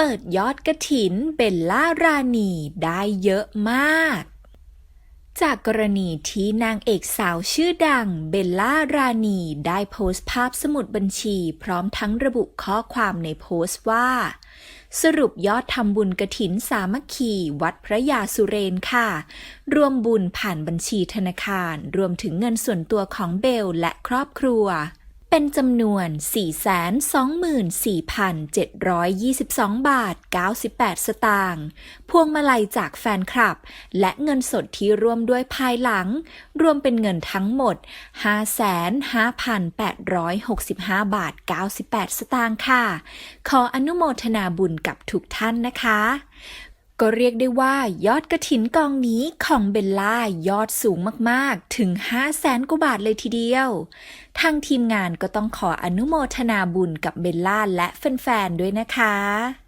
เปิดยอดกระถินเบลล่ารานีได้เยอะมาก จากกรณีที่นางเอกสาวชื่อดังเบลล่ารานีได้โพสต์ภาพสมุดบัญชีพร้อมทั้งระบุข้อความในโพสต์ว่า สรุปยอดทำบุญกระถินสามัคคีวัดพระยาสุเรนค่ะ รวมบุญผ่านบัญชีธนาคาร รวมถึงเงินส่วนตัวของเบลและครอบครัว เป็นจำนวน 424,722 บาท 98 สตางค์ พวงมาลัยจากแฟนคลับ และเงินสดที่ร่วมด้วยภายหลัง รวมเป็นเงินทั้งหมด 55,865 บาท 98 สตางค์ค่ะ ขออนุโมทนาบุญกับทุกท่านนะคะ ก็เรียกได้ว่ายอดกระถินกองนี้ของเบลล่ายอดสูงมากๆ ถึง 5 0 0แสนกว่าบาทเลยทีเดียว ทางทีมงานก็ต้องขออนุโมทนาบุญกับเบลล่าและแฟนๆด้วยนะคะ